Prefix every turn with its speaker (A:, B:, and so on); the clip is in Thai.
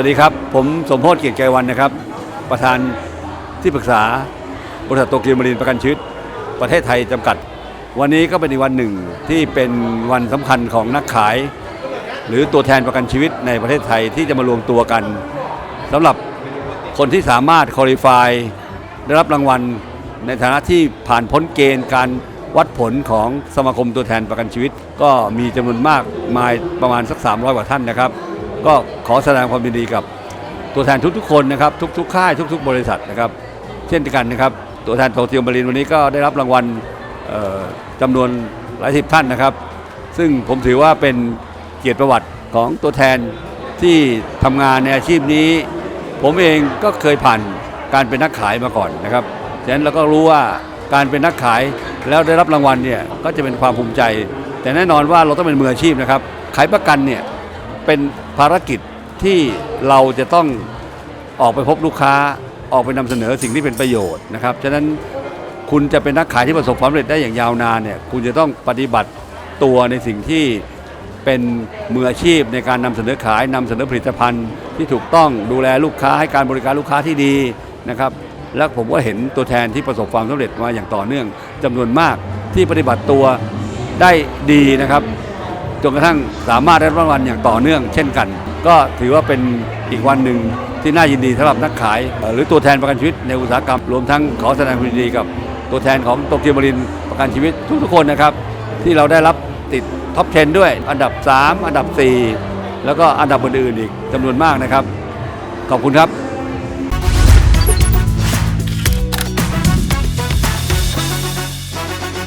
A: วัสดีครับ ผมสมโพศเกียรติใจวันนะครับ ประธานที่ปรึกษาบริษัทโตเกียวมารีนประกันชีวิตประเทศไทยจำกัด วันนี้ก็เป็นอีกวันหนึ่งที่เป็นวันสำคัญของนักขาย หรือตัวแทนประกันชีวิตในประเทศไทยที่จะมารวมตัวกันสำหรับคนที่สามารถคอลี่ฟายได้รับรางวัลในฐานะที่ผ่านพ้นเกณฑ์การวัดผลของสมาคมตัวแทนประกันชีวิต ก็มีจำนวนมากมายประมาณสัก 300 กว่าท่านนะครับ ก็ขอแสดงความยินดีกับตัวแทนทุกๆคนนะครับทุกๆค่ายทุก ๆ บริษัทนะครับ เช่นกันนะครับ ตัวแทนโตเกียวมารีนวันนี้ก็ได้รับรางวัลจำนวนหลายสิบท่านนะครับ ซึ่งผมถือว่าเป็นเกียรติประวัติของตัวแทนที่ทำงานในอาชีพนี้ ผมเองก็เคยผ่านการเป็นนักขายมาก่อนนะครับฉะนั้นเราก็รู้ว่าการเป็นนักขายแล้วได้รับรางวัลเนี่ยก็จะเป็นความภูมิใจ แต่แน่นอนว่าเราต้องเป็นมืออาชีพนะครับ ขายประกันเนี่ยเป็น ภารกิจที่เราจะต้องออกไปพบลูกค้าออกไปนำเสนอสิ่งที่เป็นประโยชน์นะครับ ฉะนั้นคุณจะเป็นนักขายที่ประสบความสำเร็จได้อย่างยาวนานเนี่ยคุณจะต้องปฏิบัติตัวในสิ่งที่เป็นมืออาชีพในการนำเสนอขายนำเสนอผลิตภัณฑ์ที่ถูกต้องดูแลลูกค้าให้การบริการลูกค้าที่ดีนะครับ และผมก็เห็นตัวแทนที่ประสบความสำเร็จมาอย่างต่อเนื่องจำนวนมากที่ปฏิบัติตัวได้ดีนะครับ จนกระทั่งสามารถได้รับรางวัลอย่างต่อเนื่อง เช่นกัน ก็ถือว่าเป็นอีกวันหนึ่งที่น่ายินดีสำหรับนักขาย หรือตัวแทนประกันชีวิตในอุตสาหกรรม รวมทั้งขอแสดงความยินดีกับตัวแทนของโตเกียวมารินประกันชีวิตทุกๆคนนะครับ ที่เราได้รับติดท็อป10ด้วยอันดับ 3 อันดับ 4 แล้วก็อันดับอื่นๆอีกจำนวนมากนะครับ ขอบคุณครับ